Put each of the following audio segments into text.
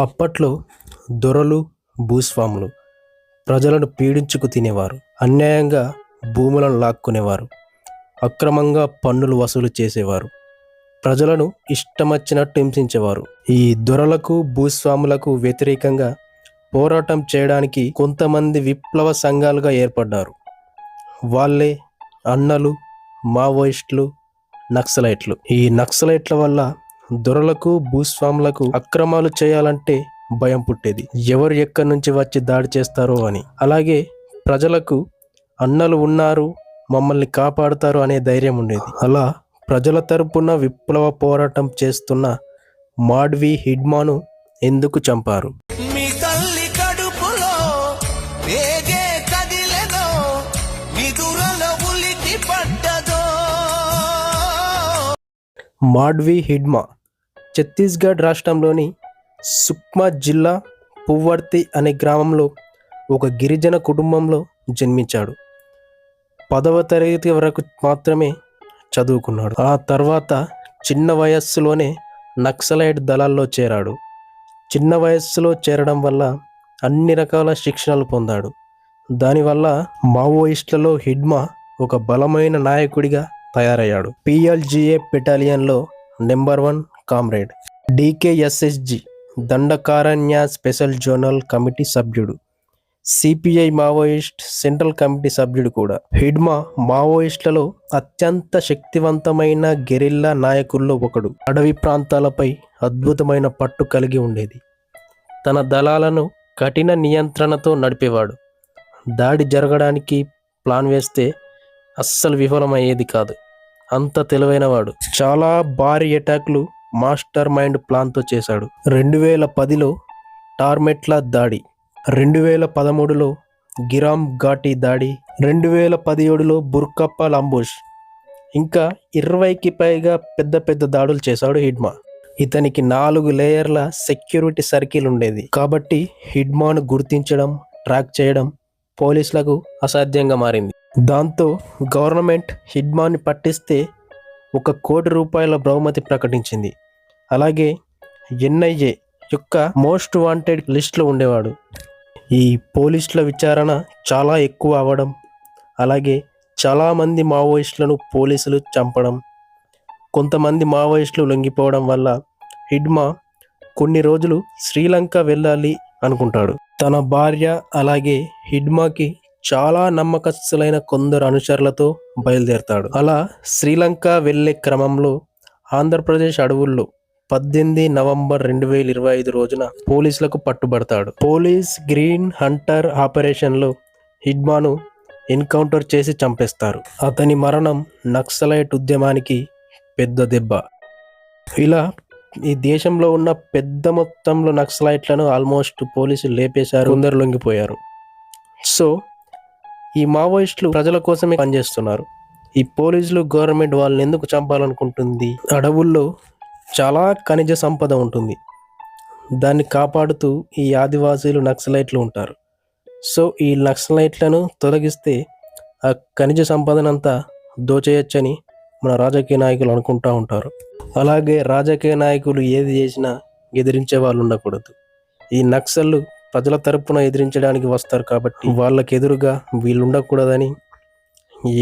అప్పట్లో దొరలు భూస్వాములు ప్రజలను పీడించుకు తినేవారు. అన్యాయంగా భూములను లాక్కునేవారు. అక్రమంగా పన్నులు వసూలు చేసేవారు. ప్రజలను ఇష్టమచ్చినట్టు హింసించేవారు. ఈ దొరలకు భూస్వాములకు వ్యతిరేకంగా పోరాటం చేయడానికి కొంతమంది విప్లవ సంఘాలుగా ఏర్పడ్డారు. వాళ్ళే అన్నలు మావోయిస్టులు నక్సలైట్లు. ఈ నక్సలైట్ల వల్ల దొరలకు భూస్వాములకు అక్రమాలు చేయాలంటే భయం పుట్టేది. ఎవరు ఎక్కడి నుంచి వచ్చి దాడి చేస్తారో అని. అలాగే ప్రజలకు అన్నలు ఉన్నారు మమ్మల్ని కాపాడుతారు అనే ధైర్యం ఉండేది. అలా ప్రజల తరపున విప్లవ పోరాటం చేస్తున్న మాడ్వి హిడ్మాను ఎందుకు చంపారు? మాడ్వి హిడ్మా ఛత్తీస్గఢ్ రాష్ట్రంలోని సుక్మా జిల్లా పువ్వర్తి అనే గ్రామంలో ఒక గిరిజన కుటుంబంలో జన్మించాడు. పదవ తరగతి వరకు మాత్రమే చదువుకున్నాడు. ఆ తర్వాత చిన్న వయస్సులోనే నక్సలైట్ దళాల్లో చేరాడు. చిన్న వయస్సులో చేరడం వల్ల అన్ని రకాల శిక్షణలు పొందాడు. దానివల్ల మావోయిస్టులలో హిడ్మా ఒక బలమైన నాయకుడిగా తయారయ్యాడు. PLGA బెటాలియన్లో number one comrade. DKSZC Dandakaranya special zonal committee సభ్యుడు. సిపిఐ మావోయిస్ట్ సెంట్రల్ కమిటీ సభ్యుడు కూడా. హిడ్మా మావోయిస్టులలో అత్యంత శక్తివంతమైన గెరిల్లా నాయకుల్లో ఒకడు. అడవి ప్రాంతాలపై అద్భుతమైన పట్టు కలిగి ఉండేది. తన దళాలను కఠిన నియంత్రణతో నడిపేవాడు. దాడి జరగడానికి ప్లాన్ వేస్తే అస్సలు విఫలమయ్యేది కాదు. అంత తెలివైనవాడు చాలా భారీ అటాక్లు మాస్టర్ మైండ్ ప్లాన్తో చేశాడు. రెండు వేల పదిలో టార్మెట్ల దాడి. రెండు వేల పదమూడులో గిరామ్ ఘాటి దాడి. రెండు వేల పదిహేడులో బుర్కప్పల్ అంబుష్ ఇంకా ఇరవైకి పైగా పెద్ద పెద్ద దాడులు చేశాడు హిడ్మా. ఇతనికి నాలుగు లేయర్ల సెక్యూరిటీ సర్కిల్ ఉండేది. కాబట్టి హిడ్మాను గుర్తించడం ట్రాక్ చేయడం పోలీసులకు అసాధ్యంగా మారింది. దాంతో గవర్నమెంట్ హిడ్మాని పట్టిస్తే ఒక కోటి రూపాయల బహుమతి ప్రకటించింది. అలాగే ఎన్ఐఏ యొక్క మోస్ట్ వాంటెడ్ లిస్ట్లో ఉండేవాడు. ఈ పోలీసుల విచారణ చాలా ఎక్కువ అవ్వడం అలాగే చాలామంది మావోయిస్టులను పోలీసులు చంపడం కొంతమంది మావోయిస్టులు లొంగిపోవడం వల్ల హిడ్మా కొన్ని రోజులు శ్రీలంక వెళ్ళాలి అనుకుంటాడు. తన భార్య అలాగే హిడ్మాకి చాలా నమ్మకస్తులైన కొందరు అనుచరులతో బయలుదేరతాడు. అలా శ్రీలంక వెళ్ళే క్రమంలో ఆంధ్రప్రదేశ్ అడవుల్లో పద్దెనిమిది నవంబర్ రెండు వేల ఇరవై ఐదు రోజున పోలీసులకు పట్టుబడతాడు. పోలీస్ గ్రీన్ హంటర్ ఆపరేషన్లో హిడ్మాను ఎన్కౌంటర్ చేసి చంపేస్తారు. అతని మరణం నక్సలైట్ ఉద్యమానికి పెద్ద దెబ్బ. ఇలా ఈ దేశంలో ఉన్న పెద్ద మొత్తంలో నక్సలైట్లను ఆల్మోస్ట్ పోలీసులు లేపేశారు కొందరు లొంగిపోయారు. సో ఈ మావోయిస్టులు ప్రజల కోసమే పనిచేస్తున్నారు. ఈ పోలీసులు గవర్నమెంట్ వాళ్ళని ఎందుకు చంపాలనుకుంటుంది? అడవుల్లో చాలా ఖనిజ సంపద ఉంటుంది. దాన్ని కాపాడుతూ ఈ ఆదివాసీలు నక్సలైట్లు ఉంటారు. సో ఈ నక్సలైట్లను తొలగిస్తే ఆ ఖనిజ సంపదనంతా దోచేయచ్చని మన రాజకీయ నాయకులు అనుకుంటూ ఉంటారు. అలాగే రాజకీయ నాయకులు ఏది చేసినా ఎదిరించే వాళ్ళు ఉండకూడదు. ఈ నక్సళ్ళు ప్రజల తరపున ఎదిరించడానికి వస్తారు కాబట్టి వాళ్ళకి ఎదురుగా వీళ్ళు ఉండకూడదని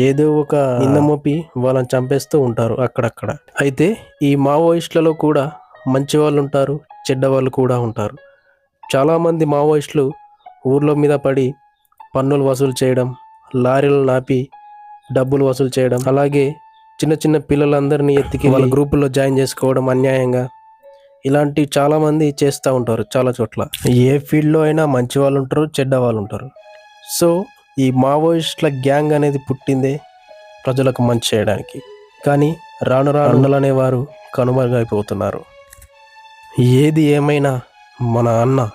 ఏదో ఒక నిందమోపి వాళ్ళని చంపేస్తూ ఉంటారు అక్కడక్కడ. అయితే ఈ మావోయిస్టులలో కూడా మంచి వాళ్ళు ఉంటారు చెడ్డ వాళ్ళు కూడా ఉంటారు. చాలామంది మావోయిస్టులు ఊర్ల మీద పడి పన్నులు వసూలు చేయడం లారీలు నాపి డబ్బులు వసూలు చేయడం అలాగే చిన్న చిన్న పిల్లలందరినీ ఎత్తికి వాళ్ళ గ్రూపుల్లో జాయిన్ చేసుకోవడం అన్యాయంగా ఇలాంటి చాలామంది చేస్తూ ఉంటారు చాలా చోట్ల. ఏ ఫీల్డ్లో అయినా మంచి వాళ్ళు ఉంటారు చెడ్డ వాళ్ళు ఉంటారు. సో ఈ మావోయిస్టుల గ్యాంగ్ అనేది పుట్టిందే ప్రజలకు మంచి చేయడానికి. కానీ రాను రాను అనేవారు కనుమరుగైపోతున్నారు. ఏది ఏమైనా మన అన్న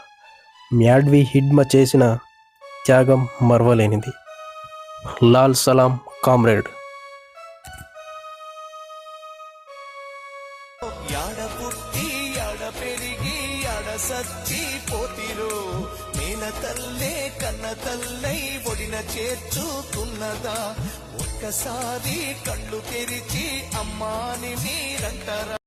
మ్యాడ్వి హిడ్మ చేసిన త్యాగం మరవలేనిది. లాల్ సలాం కామ్రేడ్. సచ్చి పోతిరో నేల తల్లే కన్న తల్లై ఒడిన చేర్చుతున్నదా? ఒక్కసారి కళ్ళు తెరిచి అమ్మాని మీరంటారా?